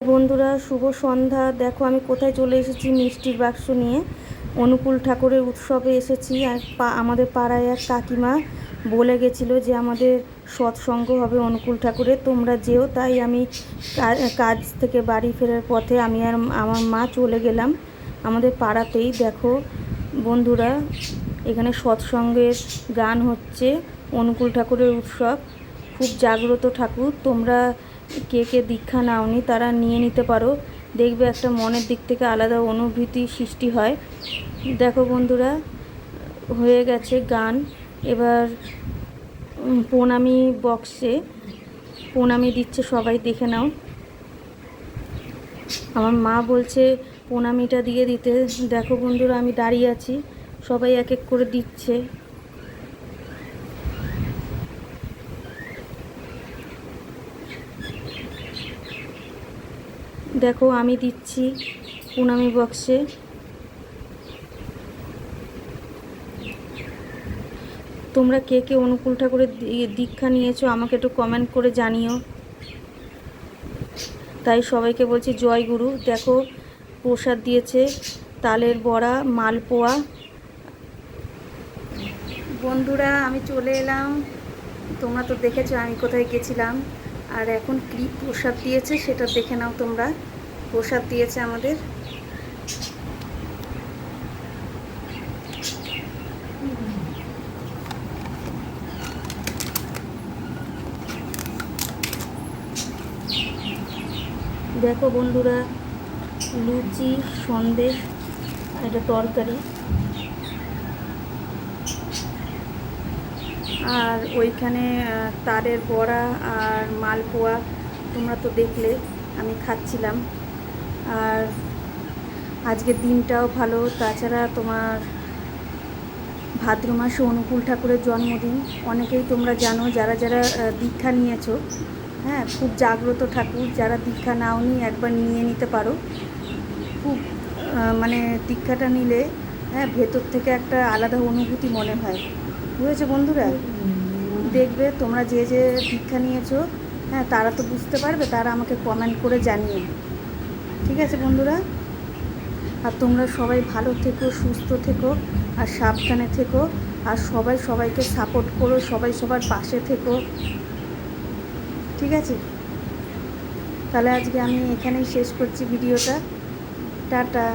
বন্ধুরা, শুভ সন্ধ্যা। দেখো, আমি কোথায় চলে এসেছি মিষ্টির বাক্স নিয়ে। অনুকূল ঠাকুরের উৎসবে এসেছি। আর আমাদের পাড়ায় এক কাকিমা বলে গেছিল যে, আমাদের সৎসঙ্গ হবে অনুকূল ঠাকুরের, তোমরা যেও। তাই আমি কাজ থেকে বাড়ি ফেরার পথে আমি আর আমার মা চলে গেলাম আমাদের পাড়াতেই। দেখো, বন্ধুরা, এখানে সৎসঙ্গের গান হচ্ছে, অনুকূল ঠাকুরের উৎসব। খুব জাগ্রত ঠাকুর। তোমরা কে কে দীক্ষা নাওনি তারা নিয়ে নিতে পারো। দেখবে একটা মনের দিক থেকে আলাদা অনুভূতি সৃষ্টি হয়। দেখো বন্ধুরা, হয়ে গেছে গান। এবার প্রণামী বক্সে প্রণামী দিচ্ছে সবাই, দেখে নাও। আমার মা বলছে, প্রণামীটা দিয়ে দিতে। দেখো বন্ধুরা, আমি দাঁড়িয়ে আছি। সবাই এক এক করে দিচ্ছে। দেখো, আমি দিচ্ছি প্রণামী বক্সে। তোমরা কে কে অনুকূল ঠাকুরের দীক্ষা নিয়েছো, আমাকে একটু কমেন্ট করে জানিও। তাই সবাইকে বলছি, জয় গুরু। দেখো, প্রসাদ দিয়েছে তালের বড়া, মালপোয়া। বন্ধুরা, আমি চলে এলাম। তোমরা তো দেখেছ আমি কোথায় গেছিলাম। আর এখন কী প্রসাদ দিয়েছে সেটা দেখে নাও তোমরা। প্রসাদ দিয়েছে আমাদের। দেখো বন্ধুরা, লুচি, সন্দেশ, এটা তরকারি। আর ওইখানে তারের বড়া আর মালপোয়া তোমরা তো দেখলে, আমি খাচ্ছিলাম। আর আজকের দিনটাও ভালো। তাছাড়া তোমার ভাদ্র মাসে অনুকূল ঠাকুরের জন্মদিন, অনেকেই তোমরা জানো, যারা যারা দীক্ষা নিয়েছো হ্যাঁ খুব জাগ্রত ঠাকুর। যারা দীক্ষা নাও নাওনি, একবার নিয়ে নিতে পারো। খুব মানে দীক্ষাটা নিলে হ্যাঁ ভেতর থেকে একটা আলাদা অনুভূতি মনে হয়। বুঝেছ বন্ধুরা? দেখবে তোমরা যে যে দীক্ষা নিয়েছো হ্যাঁ তারা তো বুঝতে পারবে, তারা আমাকে কমেন্ট করে জানিয়ে। ঠিক আছে বন্ধুরা? আর তোমরা সবাই ভালো থেকো, সুস্থ থেকো, আর সাবধানে থেকো, আর সবাই সবাইকে সাপোর্ট করো, সবাই সবার পাশে থেকো। ঠিক আছে? তাহলে আজকে আমি এখানেই শেষ করছি ভিডিওটা। টাটা।